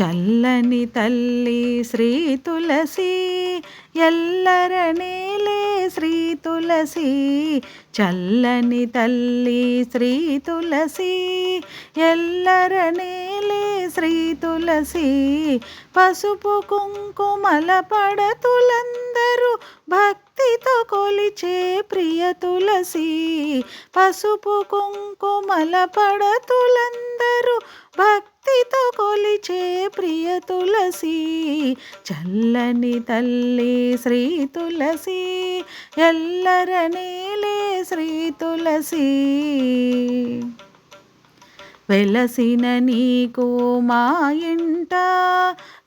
చల్లని తల్లి శ్రీ తులసి ఎల్లరనేలే శ్రీ తులసి. చల్లని తల్లి శ్రీ తులసి ఎల్లరనేలే శ్రీ తులసి. పసుపు కుంకుమల పడతులందరూ భక్తితో కొలిచే ప్రియ తులసి. పసుపు కుంకుమల పడతులందరూ భక్తితో కొలిచే ప్రియ తులసి చల్లని తల్లి శ్రీ తులసి ఎల్లరనేలే శ్రీ తులసి. వెలసిన నీకు మా ఇంట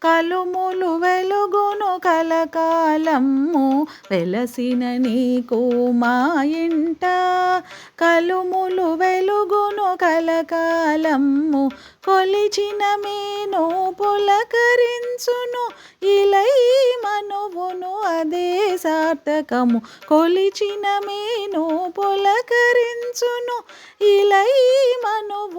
కలుములు వెలుగును కలకాలమ్ము. వెలసిన నీకు మా ఇంట కలుములు వెలుగును కలకాలమ్ము. కొలిచిన మేను పులకరించును ఇలై మనువును అదే సార్థకము. కొలిచిన మేను పులకరించును ఇలై మనువు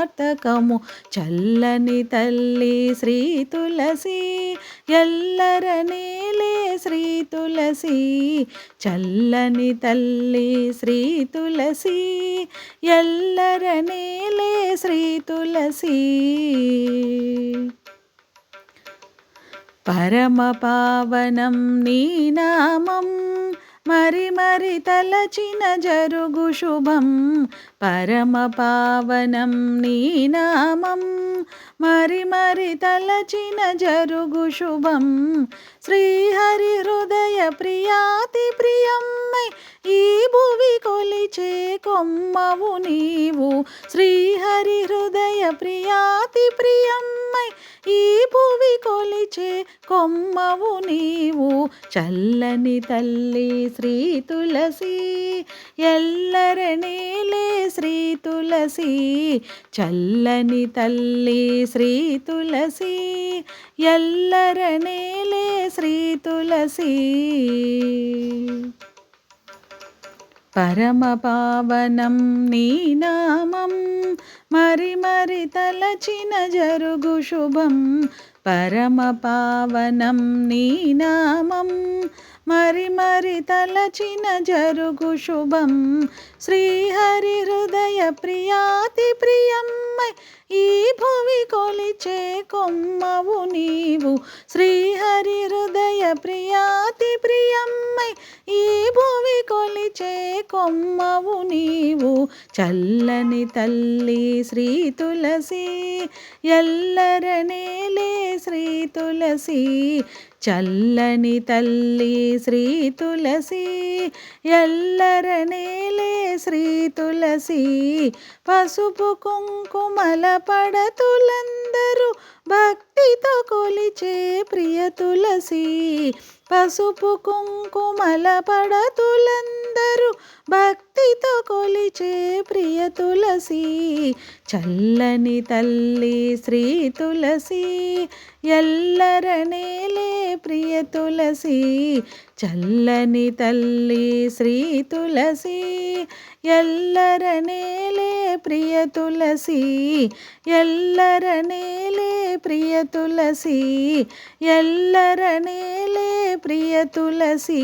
సార్థకము. చల్లని తల్లి శ్రీ తులసి ఎల్లర నేలే శ్రీ తులసి. చల్లని తల్లి శ్రీ తులసి ఎల్లర నేలే శ్రీ తులసి. పరమ పావనం నీ నామం మరి మరి తలచిన జరుగు శుభం పరమ పావనం నీ నామం. మరి మరి తలచిన జరుగు శుభం శ్రీహరి హృదయ ప్రియాతి ప్రియమ్మై. ఈ భువి కొలిచే కొమ్మవు నీవు శ్రీహరి హృదయ ప్రియాతి ప్రియమ్మై. ఈ భువి కొలిచే కొమ్మవు నీవు చల్లని తల్లి శ్రీ తులసి ఎల్లరనేలే శ్రీ తులసి చల్లని తల్లి శ్రీ తులసి ఎల్లరనేలే శ్రీ తులసి. పరమ పావనం నీ నామం మరి మరి తలచిన జరుగు శుభం పరమ పావనం నీ నామం. మరి మరి తలచిన జరుగు శుభం. శ్రీహరి హృదయ ప్రియాతి ప్రియమ్మై ఈ భువి కొలిచే కొమ్మవు నీవు. శ్రీహరి హృదయ ప్రియాతి ప్రియమ్మై ఈ భువి కొలిచే కొమ్మవు నీవు. చల్లని తల్లి శ్రీ తులసి ఎల్లరనేలే శ్రీ తులసి. చల్లని తల్లి శ్రీ తులసి ఎల్లరనేలే శ్రీ తులసి. పసుపు కుంకుమల పడతులందరూ భక్తితో కొలిచే ప్రియ తులసి. పసుపు కుంకుమల పడతులందరూ భక్తితో కొలిచే ప్రియ తులసి చల్లని తల్లి శ్రీ తులసి ఎల్లరనేలే ప్రియ తులసి చల్లని తల్లి శ్రీ తులసి ఎల్లరనేలే ప్రియ తులసి ఎల్లర నేలే ప్రియ తులసి ఎల్లర నేలే ప్రియ తులసి.